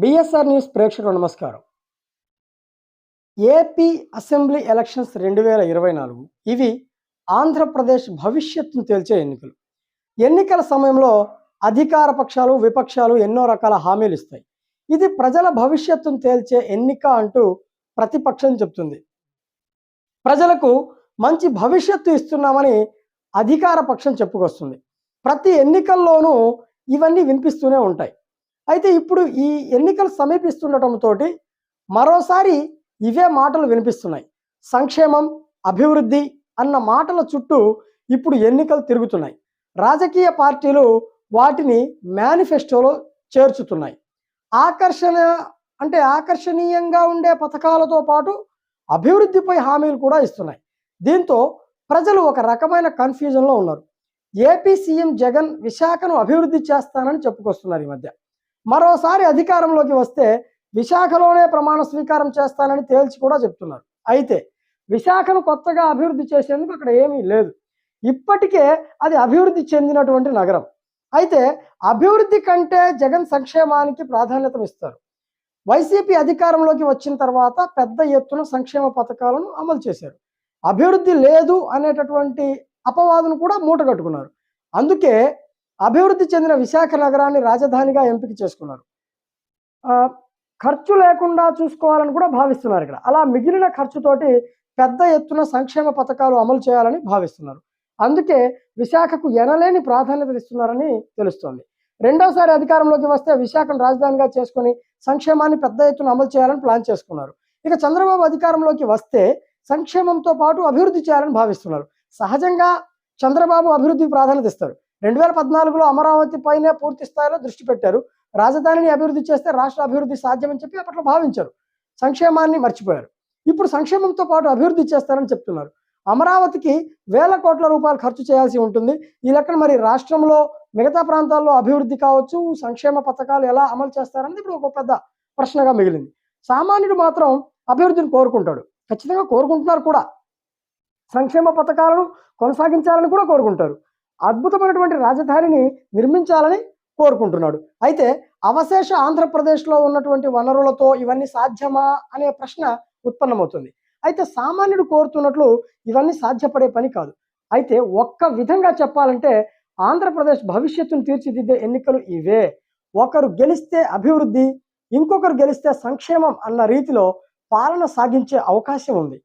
BSR news ప్రేక్షకులు నమస్కారం. AP assembly elections రెండు వేల ఇరవై నాలుగు. ఇవి ఆంధ్రప్రదేశ్ భవిష్యత్తును తేల్చే ఎన్నికలు. ఎన్నికల సమయంలో అధికార పక్షాలు విపక్షాలు ఎన్నో రకాల హామీలు ఇస్తాయి. ఇది ప్రజల భవిష్యత్తును తేల్చే ఎన్నిక అంటూ ప్రతిపక్షం చెప్తుంది. ప్రజలకు మంచి భవిష్యత్తు ఇస్తున్నామని అధికార పక్షం చెప్పుకొస్తుంది. ప్రతి ఎన్నికల్లోనూ ఇవన్నీ వినిపిస్తూనే ఉంటాయి. అయితే ఇప్పుడు ఈ ఎన్నికలు సమీపిస్తుండటంతో మరోసారి ఇవే మాటలు వినిపిస్తున్నాయి. సంక్షేమం అభివృద్ధి అన్న మాటల చుట్టూ ఇప్పుడు ఎన్నికలు తిరుగుతున్నాయి. రాజకీయ పార్టీలు వాటిని మేనిఫెస్టోలో చేర్చుతున్నాయి. ఆకర్షణ అంటే ఆకర్షణీయంగా ఉండే పథకాలతో పాటు అభివృద్ధిపై హామీలు కూడా ఇస్తున్నాయి. దీంతో ప్రజలు ఒక రకమైన కన్ఫ్యూజన్లో ఉన్నారు. ఏపీ సీఎం జగన్ విశాఖను అభివృద్ధి చేస్తానని చెప్పుకొస్తున్నారు ఈ మధ్య. మరోసారి అధికారంలోకి వస్తే విశాఖలోనే ప్రమాణ స్వీకారం చేస్తానని తేల్చి కూడా చెప్తున్నారు. అయితే విశాఖను కొత్తగా అభివృద్ధి చేసేందుకు అక్కడ ఏమీ లేదు. ఇప్పటికే అది అభివృద్ధి చెందినటువంటి నగరం. అయితే అభివృద్ధి కంటే జగన్ సంక్షేమానికి ప్రాధాన్యత ఇస్తారు. వైసీపీ అధికారంలోకి వచ్చిన తర్వాత పెద్ద ఎత్తున సంక్షేమ పథకాలను అమలు చేశారు. అభివృద్ధి లేదు అనేటటువంటి అపవాదును కూడా మూటగట్టుకున్నారు. అందుకే అభివృద్ధి చెందిన విశాఖ నగరాన్ని రాజధానిగా ఎంపిక చేసుకున్నారు. ఖర్చు లేకుండా చూసుకోవాలని కూడా భావిస్తున్నారు ఇక్కడ. అలా మిగిలిన ఖర్చుతోటి పెద్ద ఎత్తున సంక్షేమ పథకాలు అమలు చేయాలని భావిస్తున్నారు. అందుకే విశాఖకు ఎనలేని ప్రాధాన్యత ఇస్తున్నారని తెలుస్తోంది. రెండోసారి అధికారంలోకి వస్తే విశాఖను రాజధానిగా చేసుకొని సంక్షేమాన్ని పెద్ద ఎత్తున అమలు చేయాలని ప్లాన్ చేసుకున్నారు. ఇక చంద్రబాబు అధికారంలోకి వస్తే సంక్షేమంతో పాటు అభివృద్ధి చేయాలని భావిస్తున్నారు. సహజంగా చంద్రబాబు అభివృద్ధికి ప్రాధాన్యత ఇస్తారు. రెండు వేల పద్నాలుగులో అమరావతి పైనే పూర్తి స్థాయిలో దృష్టి పెట్టారు. రాజధానిని అభివృద్ధి చేస్తే రాష్ట్ర అభివృద్ధి సాధ్యమని చెప్పి అప్పట్లో భావించారు. సంక్షేమాన్ని మర్చిపోయారు. ఇప్పుడు సంక్షేమంతో పాటు అభివృద్ధి చేస్తారని చెప్తున్నారు. అమరావతికి వేల కోట్ల రూపాయలు ఖర్చు చేయాల్సి ఉంటుంది. ఈ లెక్కన మరి రాష్ట్రంలో మిగతా ప్రాంతాల్లో అభివృద్ధి కావచ్చు సంక్షేమ పథకాలు ఎలా అమలు చేస్తారనేది ఇప్పుడు ఒక పెద్ద ప్రశ్నగా మిగిలింది. సామాన్యుడు మాత్రం అభివృద్ధిని కోరుకుంటాడు. ఖచ్చితంగా కోరుకుంటున్నారు కూడా. సంక్షేమ పథకాలను కొనసాగించాలని కూడా కోరుకుంటారు. అద్భుతమైనటువంటి రాజధానిని నిర్మించాలని కోరుకుంటున్నాడు. అయితే అవశేష ఆంధ్రప్రదేశ్లో ఉన్నటువంటి వనరులతో ఇవన్నీ సాధ్యమా అనే ప్రశ్న ఉత్పన్నమవుతుంది. అయితే సామాన్యుడు కోరుతున్నట్లు ఇవన్నీ సాధ్యపడే పని కాదు. అయితే ఒక్క విధంగా చెప్పాలంటే ఆంధ్రప్రదేశ్ భవిష్యత్తును తీర్చిదిద్దే ఎన్నికలు ఇవే. ఒకరు గెలిస్తే అభివృద్ధి ఇంకొకరు గెలిస్తే సంక్షేమం అన్న రీతిలో పాలన సాగించే అవకాశం ఉంది.